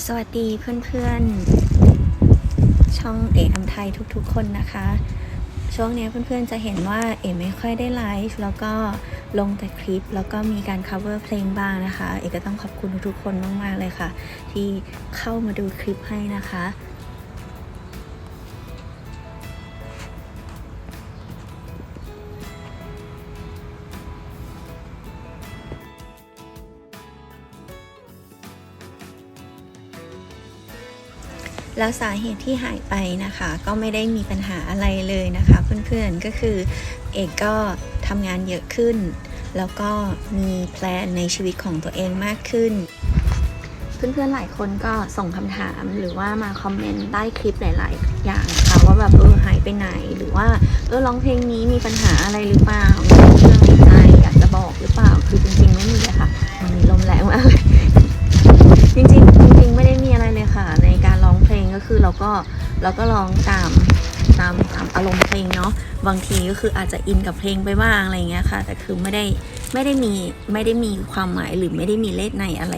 สวัสดีเพื่อนๆ ช่องเอ๋อำไทยทุกๆ คนนะคะ ช่วงนี้เพื่อนๆจะเห็นว่าเอ๋ไม่ค่อยได้ไลฟ์แล้วก็ลงแต่คลิป แล้วก็มีการ cover เพลงบ้างนะคะ เอ๋ก็ต้องขอบคุณทุกๆ คนมากๆเลยค่ะ ที่เข้ามาดูคลิปให้นะคะ แล้วสาเหตุที่หายไปนะคะ ก็ไม่ได้มีปัญหาอะไรเลยนะคะ เพื่อนๆก็คือเอกก็ทำงานเยอะขึ้น แล้วก็มีแพลนในชีวิตของตัวเองมากขึ้น เพื่อนๆหลายคนก็ส่งคำถามหรือว่ามาคอมเมนต์ใต้คลิปหลายๆ อย่างนะคะว่าแบบเออหายไปไหนหรือว่าเออร้องเพลงนี้มีปัญหาอะไรหรือเปล่า ก็เราก็ร้องตามตามตามอารมณ์เพลงเนาะบางทีก็คืออาจจะอินกับเพลงไปบ้างอะไรเงี้ยค่ะ แต่คือไม่ได้ไม่ได้มีไม่ได้มีความหมายหรือไม่ได้มีเลขในอะไร